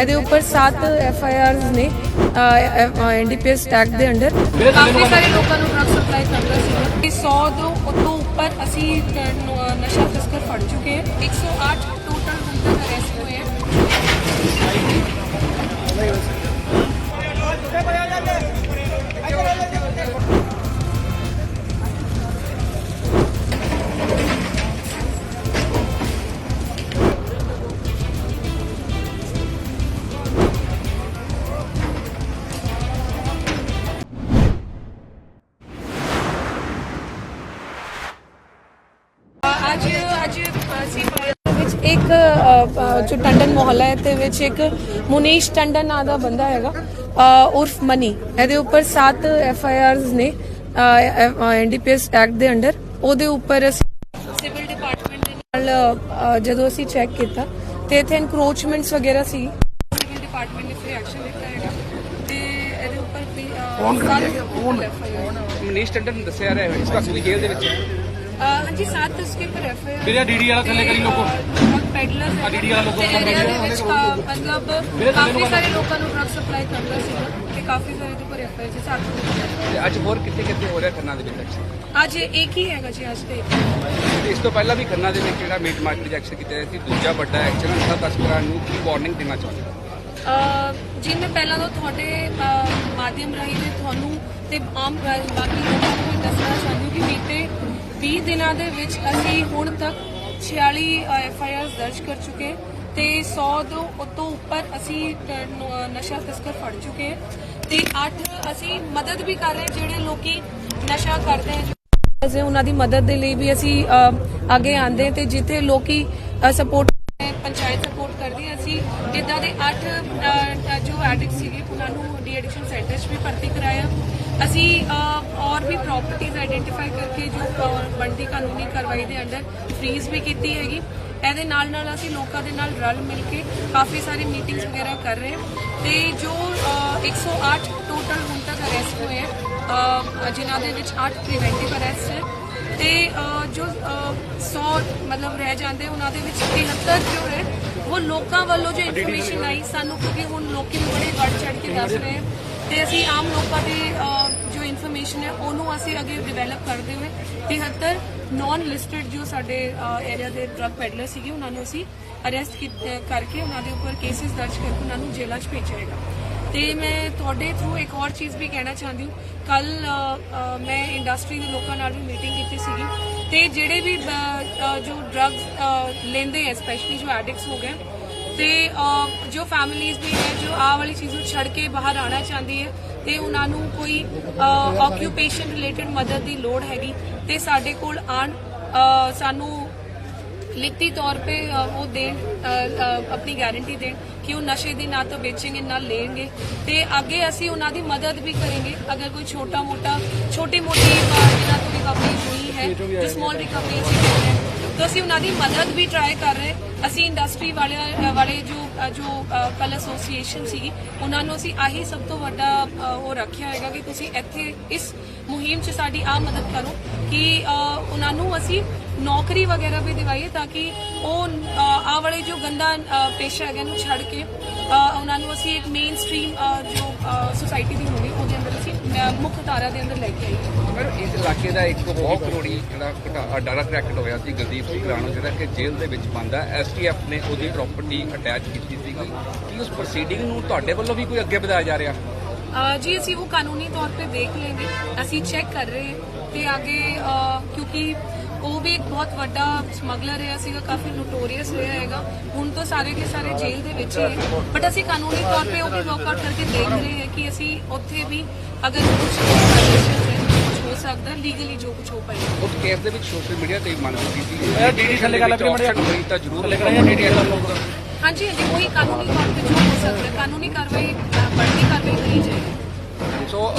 ਇਹਦੇ ਉੱਪਰ 7 F I Rs ਨੇ ਐਨਡੀਪੀਐਸ ਐਕਟ ਦੇ ਅੰਡਰ। ਕਾਫੀ ਸਾਰੇ ਲੋਕਾਂ ਨੂੰ ਡਰਗ ਸਪਲਾਈ ਕਰਦਾ ਸੀ। 100 ਤੋਂ ਉਤੋਂ ਉੱਪਰ ਅਸੀਂ ਨਸ਼ਾ ਤਸਕਰ ਫੜ ਚੁੱਕੇ। ਹਾਂ 108 ਟੋਟਲ ਹੁਣ ਤੱਕ ਅਰੈਸਟ ਹੋਏ ਇੱਕ ਜੋ ਟੰਡਨ ਮੁਹੱਲਾ ਹੈ ਤੇ ਵਿੱਚ ਇੱਕ ਮੁਨੀਸ਼ ਟੰਡਨ ਨਾਂ ਦਾ ਬੰਦਾ ਹੈਗਾ ਉਰਫ ਮਨੀ। ਇਹਦੇ ਉੱਪਰ 7 ਐਫ ਆਈ ਆਰਸ ਨੇ ਐਨਡੀਪੀਐਸ ਐਕਟ ਦੇ ਅੰਡਰ। ਉਹਦੇ ਉੱਪਰ ਅਸੀਂ ਸਿਵਲ ਡਿਪਾਰਟਮੈਂਟ ਦੇ ਨਾਲ ਜਦੋਂ ਅਸੀਂ ਚੈੱਕ ਕੀਤਾ ਤੇ ਇੱਥੇ ਇਨਕਰੋਚਮੈਂਟਸ ਵਗੈਰਾ ਸੀ। ਸਿਵਲ ਡਿਪਾਰਟਮੈਂਟ ਨੇ ਫਿਰ ਐਕਸ਼ਨ ਲਿੱਤਾ ਹੈਗਾ। ਤੇ ਇਹਦੇ ਉੱਪਰ ਵੀ ਕੌਣ ਕੌਣ? ਮਨੀਸ਼ ਟੰਡਨ ਦੱਸਿਆ ਰਿਹਾ ਹੈ ਇਸ ਵਕਤ ਜੇਲ੍ਹ ਦੇ ਵਿੱਚ। ਹਾਂਜੀ ਸਾਤ ਉਸਕੇ ਪਰ ਐਫ ਵੀਰੇ, ਡੀਡੀ ਵਾਲਾ ਥੱਲੇ ਕਰੀ ਲੋਕੋ। ਡੀਡੀ ਵਾਲਾ ਲੋਕੋ ਤੇ ਏਰੀਆ ਦੇ ਵਿੱਚ ਕਾ- ਮਤਲਬ ਕਾਫੀ ਸਾਰੇ ਲੋਕਾਂ ਨੂੰ ਡਰਗ ਸਪਲਾਈ ਕਰਦਾ ਸੀਗਾ ਤੇ ਕਾਫੀ ਸਾਰੇ ਦੇ ਪਰ ਐਫ ਆਰ ਸੀ ਸਾਤ ਤੇ ਅੱਜ ਹੋਰ ਕਿੱਥੇ ਕਿੱਥੇ ਹੋ ਰਿਹਾ ਖੰਨਾ ਦੇ ਵਿੱਚ? ਅੱਜ ਇੱਕ ਹੀ ਹੈਗਾ ਜੀ ਅੱਜ ਤੇ ਤੇ ਇਸ ਤੋਂ ਪਹਿਲਾਂ ਵੀ ਖੰਨਾ ਦੇ ਵਿੱਚ ਜਿਹੜਾ ਮੀਟ ਮਾਰਕੀਟ ਐਕਸ਼ਨ ਕੀਤਾ ਸੀ ਦੂਜਾ ਵੱਡਾ ਐਕਸ਼ਨ ਨਸ਼ਾ ਤਸਕਰਾਂ ਨੂੰ ਕੀ ਵਾਰਨਿੰਗ ਦੇਣਾ ਚਾਹੁੰਦੇ ਹੋ? ਅਹ ਜਿਵੇਂ ਪਹਿਲਾਂ ਤੋਂ ਤੁਹਾਡੇ ਮਾਧਿਅਮ ਰਾਹੀਂ ਤੇ ਤੁਹਾਨੂੰ ਤੇ ਆਮ ਬਾਕੀ ਲੋਕਾਂ ਨੂੰ ਇਹ ਦੱਸਣਾ ਚਾਹੁੰਦੀ ਹਾਂ ਕਿ ਬੀਤੇ 20 ਦਿਨਾਂ ਦੇ ਵਿੱਚ ਅਸੀਂ ਹੁਣ ਤੱਕ 46 ਐਫ ਆਈ ਆਰਸ ਦਰਜ ਕਰ ਚੁੱਕੇ ਤੇ 100 ਤੋਂ ਉਤੋਂ ਉੱਪਰ ਅਸੀਂ ਨਸ਼ਾ ਤਸਕਰ ਫੜ ਚੁੱਕੇ ਤੇ 8 ਅਸੀਂ ਮਦਦ ਵੀ ਕਰ ਰਹੇ ਜਿਹੜੇ ਲੋਕੀ ਨਸ਼ਾ ਕਰਦੇ ਹੈ ਅਸੀਂ ਉਹਨਾਂ ਦੀ ਮਦਦ ਦੇ ਲਈ ਵੀ ਅਸੀਂ ਅੱਗੇ ਆਂਦੇ ਤੇ ਜਿੱਥੇ ਲੋਕੀ ਸਪੋਰਟ ਪੰਚਾਇਤ ਸਪੋਰਟ ਕਰਦੀ ਅਸੀਂ ਇਦਾਂ ਦੇ 8 ਜੋ ਐਡਿਕਟ ਸੀਗੇ, ਉਹਨਾਂ ਨੂੰ ਡੀ ਐਡਿਕਸ਼ਨ ਸੈਂਟਰ 'ਚ ਵੀ ਭਰਤੀ ਕਰਾਇਆ। ਅਸੀਂ ਔਰ ਵੀ ਪ੍ਰਾਪਰਟੀਆਂ ਆਈਡੈਂਟੀਫਾਈ ਕਰਕੇ ਜੋ ਬਣਦੀ ਕਾਨੂੰਨੀ ਕਾਰਵਾਈ ਦੇ ਅੰਡਰ ਫ੍ਰੀਜ਼ ਵੀ ਕੀਤੀ ਹੈਗੀ। ਇਹਦੇ ਨਾਲ ਨਾਲ ਅਸੀਂ ਲੋਕਾਂ ਦੇ ਨਾਲ ਰਲ ਮਿਲ ਕੇ ਕਾਫੀ ਸਾਰੀ ਮੀਟਿੰਗਸ ਵਗੈਰਾ ਕਰ ਰਹੇ ਹਾਂ। ਤੇ ਜੋ ਅਹ, 108 ਟੋਟਲ ਹੁਣ ਤੱਕ ਅਰੈਸਟ ਹੋਏ ਹੈ ਅਹ, ਜਿਨ੍ਹਾਂ ਦੇ ਵਿੱਚ 8 ਪ੍ਰੀਵੈਂਟਿਵ ਅਰੈਸਟ ਹੈ। ਤੇ ਜੋ ਅਹ, 100 ਮਤਲਬ ਰਹਿ ਜਾਂਦੇ ਉਹਨਾਂ ਦੇ ਵਿੱਚ 73 ਜੋ ਹੈ ਉਹ ਲੋਕਾਂ ਵੱਲੋਂ ਜੋ ਇਨਫੋਰਮੇਸ਼ਨ ਆਈ ਸਾਨੂੰ ਕਿਉਂਕਿ ਹੁਣ ਲੋਕੀ ਵੀ ਬੜੇ ਵੱਧ ਚੜ ਕੇ ਦੱਸ ਰਹੇ ਹੈ। ਤੇ ਅਸੀਂ ਆਮ ਲੋਕਾਂ ਦੇ ਇਨਫੋਰਮੇਸ਼ਨ ਹੈ, ਉਹਨੂੰ ਅਸੀਂ ਅੱਗੇ ਡਿਵੈਲਪ ਕਰਦੇ ਹੋਏ 73 ਨਾਨ ਲਿਸਟਡ ਜੋ ਸਾਡੇ ਏਰੀਆ ਦੇ ਡਰਗ ਪੈਡਲਰ ਸੀਗੇ, ਉਹਨਾਂ ਨੂੰ ਅਸੀਂ ਅਰੈਸਟ ਕਰਕੇ ਉਹਨਾਂ ਦੇ ਉੱਪਰ ਕੇਸਿਸ ਦਰਜ ਕਰਕੇ ਉਹਨਾਂ ਨੂੰ ਜੇਲ੍ਹਾਂ 'ਚ ਭੇਜਿਆ ਤੇ ਮੈਂ ਤੁਹਾਡੇ ਥਰੂ ਇੱਕ ਹੋਰ ਚੀਜ਼ ਵੀ ਕਹਿਣਾ ਚਾਹੁੰਦੀ ਹਾਂ। ਕੱਲ ਮੈਂ ਇੰਡਸਟਰੀ ਦੇ ਲੋਕਾਂ ਨਾਲ ਵੀ ਮੀਟਿੰਗ ਕੀਤੀ ਸੀਗੀ। ਤੇ ਜਿਹੜੇ ਵੀ ਜੋ ਡਰੱਗਸ ਲੈਂਦੇ ਹੈ ਸਪੈਸ਼ਲੀ ਜੋ ਐਡਿਕਟਸ ਹੋ ਗਏ, ਤੇ ਜੋ ਫੈਮਿਲੀਜ਼ ਵੀ ਹੈ ਜੋ ਆਹ ਵਾਲੀ ਚੀਜ਼ ਨੂੰ ਛੱਡ ਕੇ ਬਾਹਰ ਆਣਾ ਚਾਹੁੰਦੀ ਹੈ ਤੇ ਉਹਨਾਂ ਨੂੰ ਕੋਈ ਆਕਿਊਪੇਸ਼ਨ ਰਿਲੇਟਡ ਮਦਦ ਦੀ ਲੋੜ ਹੈਗੀ ਤੇ ਸਾਡੇ ਕੋਲ ਆਣ ਸਾਨੂੰ ਲਿਖਤੀ ਤੌਰ ਤੇ ਉਹ ਦੇਣ ਆਪਣੀ ਗਾਰੰਟੀ ਦੇਣ ਕਿ ਉਹ ਨਸ਼ੇ ਦੀ ਨਾ ਤੋਂ ਵੇਚेंगे ਨਾ ਲੈਣਗੇ। ਤੇ ਅੱਗੇ ਅਸੀਂ ਉਹਨਾਂ ਦੀ ਮਦਦ ਵੀ ਕਰਾਂਗੇ। ਅਗਰ ਕੋਈ ਛੋਟਾ ਮੋਟਾ, ਛੋਟੀ ਮੋਟੀ ਜਿਹਨਾਂ ਤੋਂ ਰਿਕਵਰੀ ਹੋਈ ਹੈ, ਜੋ ਸਮਾਲ ਰਿਕਵਰੀ ਅਸੀਂ ਕਰ ਹਾਂ ਅਸੀਂ ਉਹਨਾਂ ਦੀ ਮਦਦ ਵੀ ਟਰਾਈ ਕਰ ਰਹੇ। ਅਸੀਂ ਇੰਡਸਟਰੀ ਵਾਲੇ ਵਾਲੇ ਜੋ ਜੋ ਕਲ ਐਸੋਸੀਏਸ਼ਨ ਸੀਗੀ ਉਹਨਾਂ ਨੂੰ ਅਸੀਂ ਆਹੀ ਸਭ ਤੋਂ ਵੱਡਾ ਉਹ ਰੱਖਿਆ ਹੈਗਾ ਕਿ ਤੁਸੀਂ ਇੱਥੇ ਇਸ ਮੁਹਿੰਮ 'ਚ ਸਾਡੀ ਆ ਮਦਦ ਕਰੋ ਕਿ ਉਹਨਾਂ ਨੂੰ ਅਸੀਂ ਨੌਕਰੀ ਵਗੈਰਾ ਵੀ ਦਿਵਾਈਏ ਤਾਂ ਕਿ ਉਹ ਅ, ਆਹ ਵਾਲੇ ਜੋ ਗੰਦਾ ਪੇਸ਼ਾ ਹੈਗਾ ਨੂੰ ਛੱਡ ਕੇ ਉਹਨਾਂ ਨੂੰ ਅਸੀਂ ਇੱਕ ਮੇਨ ਸਟ੍ਰੀਮ ਜੋ ਸੋਸਾਇਟੀ ਦੀ ਹੋਵੇ ਉਹਦੇ ਅੰਦਰ ਅਸੀਂ ਮੁੱਖ ਧਾਰਾ ਦੇ ਅੰਦਰ ਲੈ ਕੇ ਆਈਏ। ਪਰ ਇਸ ਇਲਾਕੇ ਦਾ ਇੱਕ ਬਹੁਤ ਕਰੋੜੀ ਜਿਹੜਾ ਘਟਾ- ਡਰਗ ਰੈਕਟ ਹੋਇਆ ਸੀ, ਗੁਰਦੀਪ ਸਿੰਘ ਰਾਣੋ, ਜਿਹੜਾ ਕਿ ਜੇਲ੍ਹ ਦੇ ਵਿੱਚ ਬੰਦ ਐਸਟੀਐਫ ਨੇ ਉਹਦੀ ਪ੍ਰਾਪਰਟੀ ਅਟੈਚ ਕੀਤੀ ਸੀਗੀ ਕੀ ਉਸ ਪ੍ਰੋਸੀਡਿੰਗ ਨੂੰ ਤੁਹਾਡੇ ਵੱਲੋਂ ਵੀ ਕੋਈ ਅੱਗੇ ਵਧਾਇਆ ਜਾ ਰਿਹਾ? ਜੀ, ਅਸੀਂ ਉਹ ਕਾਨੂੰਨੀ ਤੌਰ ਤੇ ਦੇਖ ਲੈਂਗੇ ਅਸੀਂ ਚੈੱਕ ਕਰ ਰਹੇ ਤੇ ਅੱਗੇ ਕਿਉਂਕਿ ਉਹ ਵੀ ਇੱਕ ਬਹੁਤ ਵੱਡਾ ਸਮਗਲਰ ਰਿਹਾ ਸੀਗਾ, ਕਾਫੀ ਨੋਟੋਰੀਅਸ ਰਿਹਾ ਹੈਗਾ। ਹੁਣ ਤਾਂ ਸਾਰੇ ਕੇ ਸਾਰੇ ਜੇਲ੍ਹ ਦੇ ਵਿੱਚ ਹੈ ਬਟ ਅਸੀਂ ਕਾਨੂੰਨੀ ਤੌਰ ਤੇ ਉਹ ਵੀ ਵਰਕਆਊਟ ਕਰਕੇ ਦੇਖ ਰਹੇ ਹਾਂ ਕਿ ਅਸੀਂ ਉੱਥੇ ਵੀ ਅਗਰ ਕੁਝ ਹੋ ਸਕਦਾ ਲੀਗਲੀ ਜੋ ਕੁਝ ਹੋ ਪਾਏ। ਉਸ ਕੇਸ ਦੇ ਵਿੱਚ ਸੋਸ਼ਲ ਮੀਡੀਆ ਤੇ ਵੀ ਮੰਗ ਕੀਤੀ ਸੀ ਡੀਡੀ ਥੱਲੇ ਗੱਲ ਆਪਣੀ ਮੜਿਆ ਹੋਈ ਤਾਂ ਜ਼ਰੂਰ ਡੀਡੀ ਹਾਂਜੀ ਹਾਂਜੀ ਉਹੀ ਕਾਨੂੰਨੀ ਤੇ ਜੋ ਹੋ ਸਕਦਾ ਕਾਨੂੰਨੀ ਕਾਰਵਾਈ ਬਣਦੀ ਕਾਰਵਾਈ ਕਰੀ ਜਾਏਗੀ ਸੋ